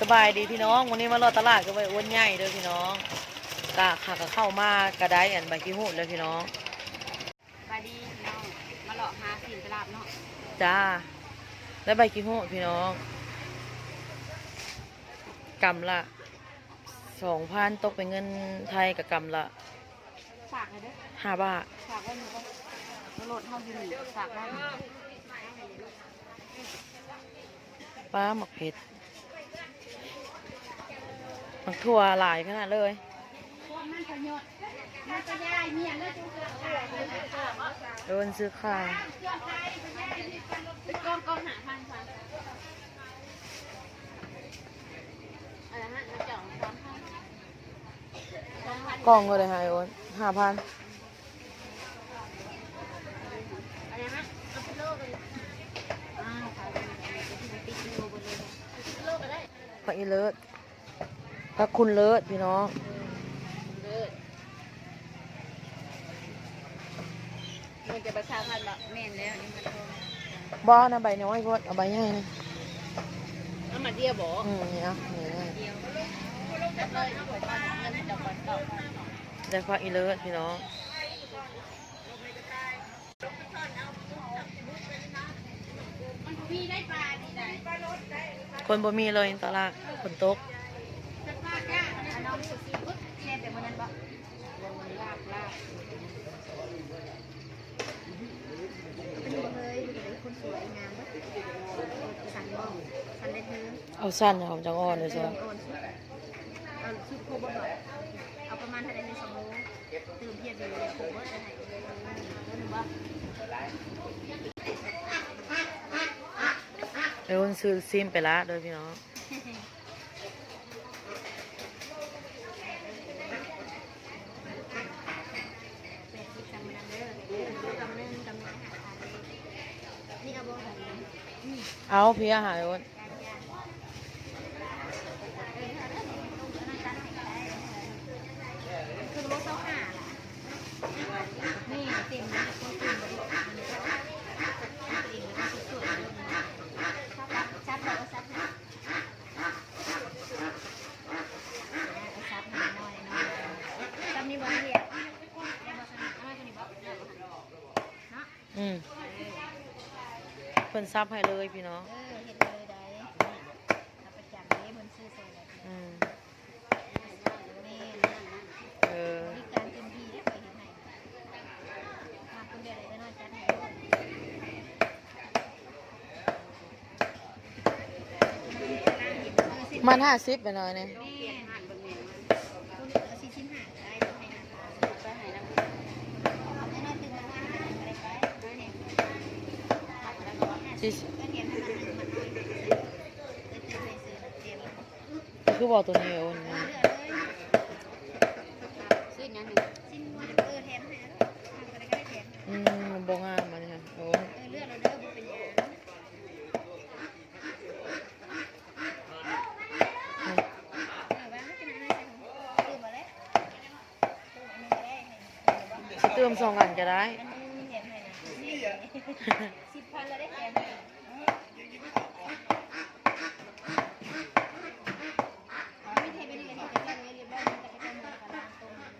สบายดีพี่น้อง วันนี้มารอตลาดก็ไปอ้วนใหญ่เด้อพี่น้องกะขาก็เข้ามากระไดอันใบขี้หูดเลยพี่น้องไปดีพี่น้องมาหลอกหาสินตลาดเนาะจ้าและใบขี้หูดพี่น้องกำละสองพันตกเป็นเงินไทยกับกำละฝากเลยเด้อห้าบาทฝากไว้หนูก็มาโหลดเท่าอยู่นี่ฝากได้ป้าหมักเผ็ดห มักถั่วหลายขนาดเลยโดนซื้อข้าวกองกองหาพันค่ะอะไรฮะน้ำจ่องกล่องก็เลยหายโอนห้าพันอะไรฮะเอาไปโลกเลยอ้าวขายไปติ๊กโลไปเลยโลก็ได้พระอีเลิศ พระคุณเลิศพี่น้องเลิศมันจะประชาพันธ์ละแม่นแล้วนี่มันโทรบ้านะใบน้อยพดเอาใบใหญ่นะเอามาเดียวบอกอืมนี่อะนี่นี่เดียวเลยเอาไปบ้านเงินเดี๋ยวก่อนเก่าได้พระอีเลิศพี่น้องมันมีได้ปลาดีได้คนบ่มีเลยตลาดฝนตก จะปลาก้าอันน้องสุสีปุ๊บ แช่แต่วันนั้นบ่ลาบลาบเป็นบ่เคยเป็นคนสวยงามบ่สันบ่สันได้เธอเอาสั้นอย่าเอาจังอ่อนเลยเอซะอเอาชุดโคบดเอาประมาณเท่าไหร่ในสองโลตื่นเพียรเลยโคบดจะไหนแล้วหนูว่าเดี๋ยวซื้อซิมไปละเด้อพี่น้อง เป็นที่จำนันเด้อจำนึงจำนึงอาหารทานนี่เอาบ่ใส่นี่ เอาพี่อาหารโอน คือรถเท้าห่านี่เต็มเลยคนเต็มเลยเต็มเลยสวยๆชับแล้วก็ชับนะชับหน่อยหน่อยเนาะชับนี่บ่เรียกเอามาชับเอามาตัวนี้บ่เนาะ อืมเพิ่ นซับให้เลยพี่น้องเออเห็นเลยได้เอาประจำเลยบนซื้อโซ่แบบอืมนี้เออมีการเต็มที่ได้ไปเห็นไหนมาคนเดียวเลยก็น่าจะได้มันห้าสิบไปหน่อยเนี่ย คือบอกตัวนี้เองหนึ่งชิ้นเออแถมให้แล้วทำอะไรก็ได้แถมอืมบ่งามมันค่ะโอนเออเลือกเราเด้อบ่เป็นหยังนี่เออว่าไม่เป็นอะไรใส่ของตื่นมาแล้วตื่นอันนึงก็ได้ให้เติมสองอันก็ได้ อันนึงแถมให้นะสิบพันแล้วได้แถมให้อ๋อไม่เทไปนี่กันนี่จะแจ้งไว้เรียบร้อยมันจะไปแจ้มากับร้านตรงนั้น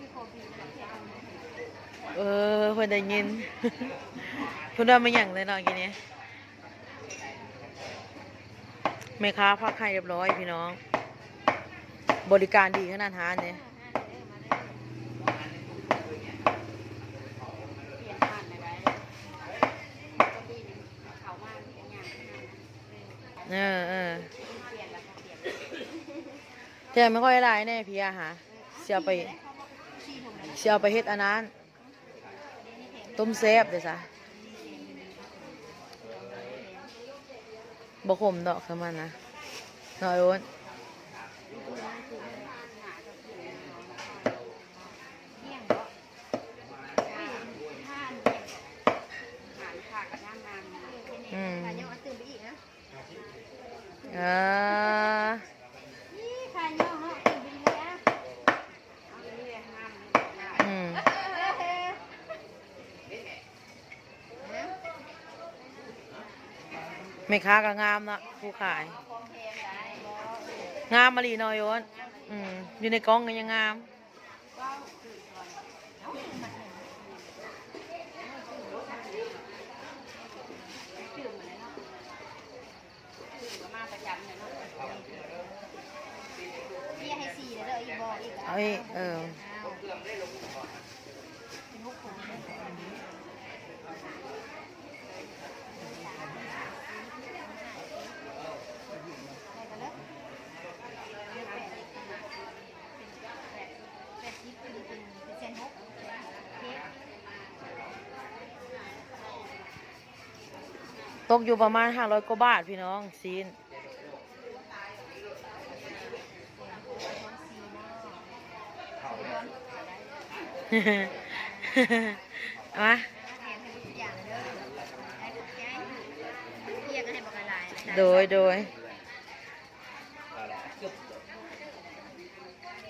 ที่โคบีกับพี่เอาเนี่ยเออเพิ่นได้ยิน เพิ่นว่ามาหยังเลยเนาะกินนี้แม่ค้าพักให้เรียบร้อยพี่น้อง บริการดีขนาดหาเนี่ยเออเออแต่ไม่ค่อยหลายแน่พี่อาหารเสียไปเสียไปเฮ็ดอันนั้น ต้มแซ่บเด้อจ้ะบ่ขมดอกคือมันนะน้อยโอนอืมอ่าอืม ไม่ค้าก็งามนะผู้ขาย งามมาลีนอยโยนอืมอยู่ในกล้องก็ยังงามเลยเนาะพี่ให้สี่แล้วเออีกบอกอีกเอาอีกเออ อ้าวเป็นหกคนได้กันแล้ว แปดสิบเป็นเป็นเป็นเซนหกเค้กตกอยู่ประมาณห้าร้อยกว่าบาทพี่น้องซีนเอามาอย่างเด้อให้ขอบใจเรียกให้บอกอะไรโดยโดย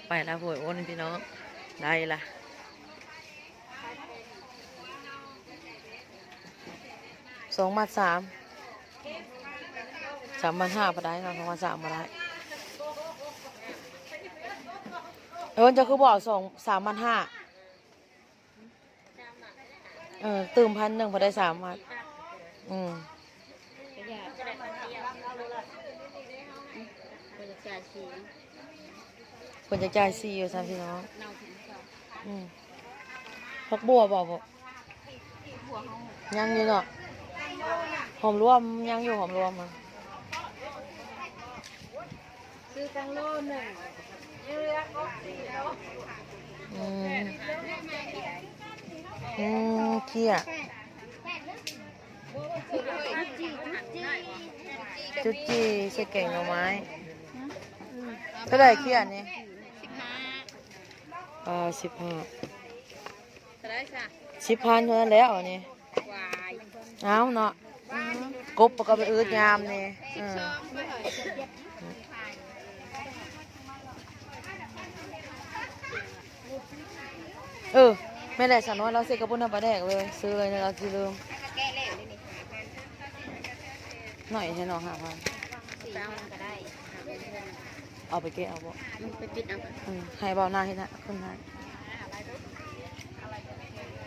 ไปแล้วโวยโอนพี่น้อง ได้ละสองมัดสามสามพันห้าพอได้เนาะสองพันสามมาได้เออจะคือบอกสองสามพันห้าเออตื่มพันหนึ่งพอได้สามมัดอืมก็อยากจะได้คนเดียวคนจะจ่ายสีคนจะจ่ายซีอยู่สามพี่น้องเน่าถึงส อืมพักบัวบอกบอกยังอยู่เนาะหอมรวมยังอยู่หอมรวมอะซื้อตังโลหนึ่งยือกก็สี่โลอืมอืมเกี้ยจุจีจุจีจุดจีใส่แกงหน่อไม้เท่าไหร่เกี้ยนี่ อ่าสิบห้าจะได้จ้ะสิบพันเท่านั้นแล้วอันนี้วายเอาเนาะกบก็ไปอืดยามนี่เออไม่เหรอเออไม่ได้สาวน้อยเราเซ็กกระปุ้นน้ำปลาแดกเลยซื้อเลยนะเราคือลืมแก้เล่นี่หาพันหน่อยใช่เนาะห้าพันสี่พันก็ได้ เอาไปเก็บเอาบ่มันไปปิดเอาอืมให้เบาหน้าให้นะขึ้นให้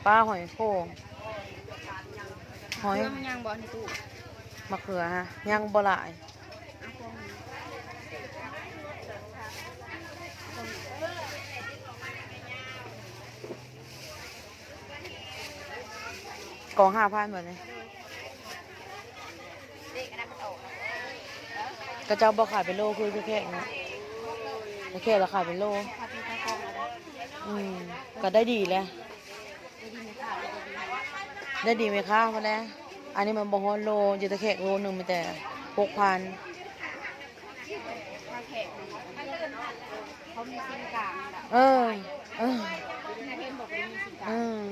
ป้าหอยโข่งหอยเครื่องยังบอลในตู้มะเขือฮะยังบ่หลายเอาพวงกองห้าพันแบบนี้เด็กอันนั้นมันออกกระเจ้าบ่ขายเป็นโลคือแค่เนาะแค่ราคายเป็นโลพาปีตะกองมาได้อืมก็ได้ดีแล้วได้ดีไหมคะได้ดีได้ดีไหมคะมาแล้วอันนี้มันบ่ฮอนโลอยู่แต่แค่โลหนึงมีแต่หกพันถ้าแขกเขามีซิมกลางแบบเออ เออ นาเทนบอกว่ามีซิมกลาเอง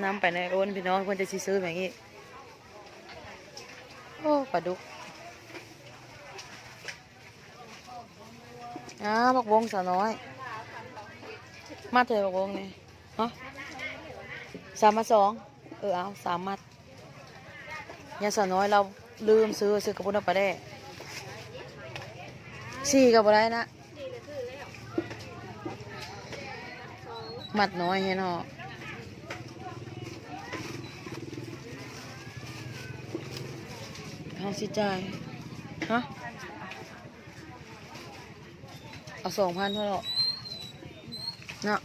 อ น้ำไปในโอนพี่น้องเพิ่นจะสิซื้อแบบนี้โอ้ป ลาดุกอ้าวบักวงสาวน้อย มาเถอะบักวงนี่ฮะสามมาสองเออเอาสามมัดยาสาวน้อยเราลืมซื้อซื้อกระปุกน้ำปลาแด้สี่กับอะไรนะมัดน้อยเห็นหรอเอาสิจ่ายฮะเอาสองพันเท่าหร่เนาะ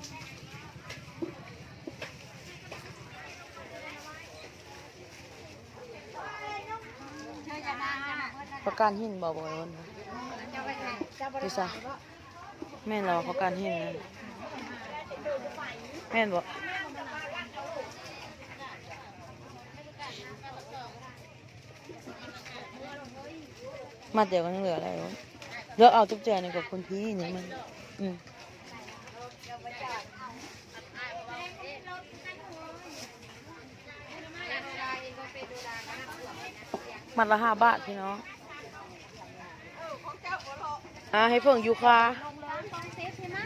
ประกันหินบอกบอกวันดูซะแม่นเราประกันหินนะแม่นบ มัดเดี๋ยวกันเหลืออะไรวะเลือกเอาทุกแจนี่กับคนพี่นี่มันอืมมัดละห้าบาทพี่น้องอ่าให้เพิ่งยูคาลงร้านตอนเซฟใช่ไหม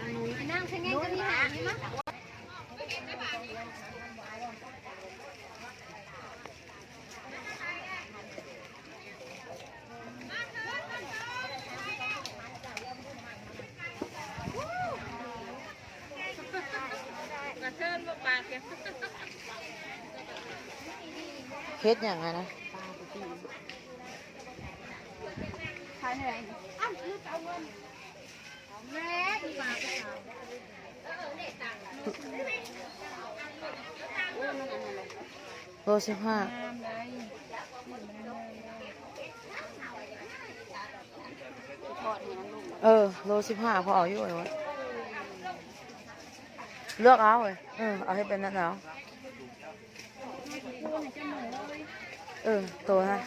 นั่งใช่ไงก็มีหาใช่ไหม เฮ็ดอย่างไงนะขายเท่าไหร่นี่อ้าวลืมเอาเงินเอาแม่อีปลยเออเด็กต่าโลสิบห้าเอดให้น้ำลูกเออ โลสิบห้าพอเอาอยู่เลยวะเลือกเอาเลยเออเอาให้เป็นนั่นเอา เออตัวนะ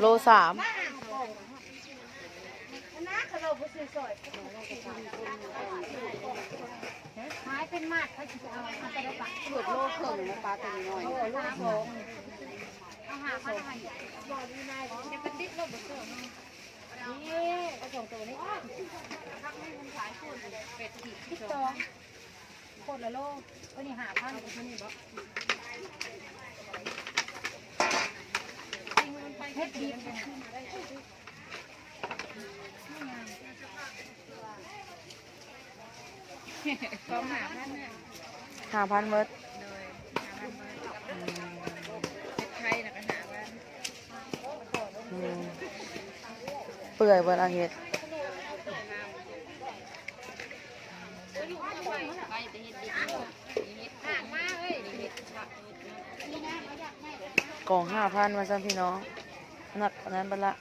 โลสามขายเป็นมาดเขาจะเอามาแต่ละปลาเกือบโลครึ่งนะปลาตัวน้อยโลโลสอง เอาหาพันอะไรบอกดีนายจะเป็นติดโลบเสือนี่เอาสองตัวนี้ทักให้มันขายคนเป็ดติดที่สองคนละโลก็นี่หาพันกับที่นี่บ่เฮ็ดดีมันขึ้นมาได้สองหาพันเนี่ยหาพันเมิด เลยหาพันมาเป็นไทยนะก็หาว่า อืมื่อยเวลาเฮ็ดไปไปเฮ็ดดิเฮ็ดห่างมากเลยเฮ็ดนี่นะเขาอยากองห้าพันมาซ้ำพี่น้องหนักนนั้นบัดละ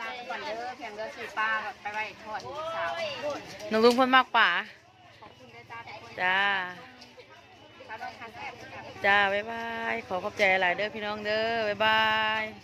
ลาก่อนเด้องลุงเพ่นมากป่าจ้า จ้าบจ้าบ๊ายบาย ขอขอบใจหลายเด้อพี่น้องเด้อบ๊ายบาย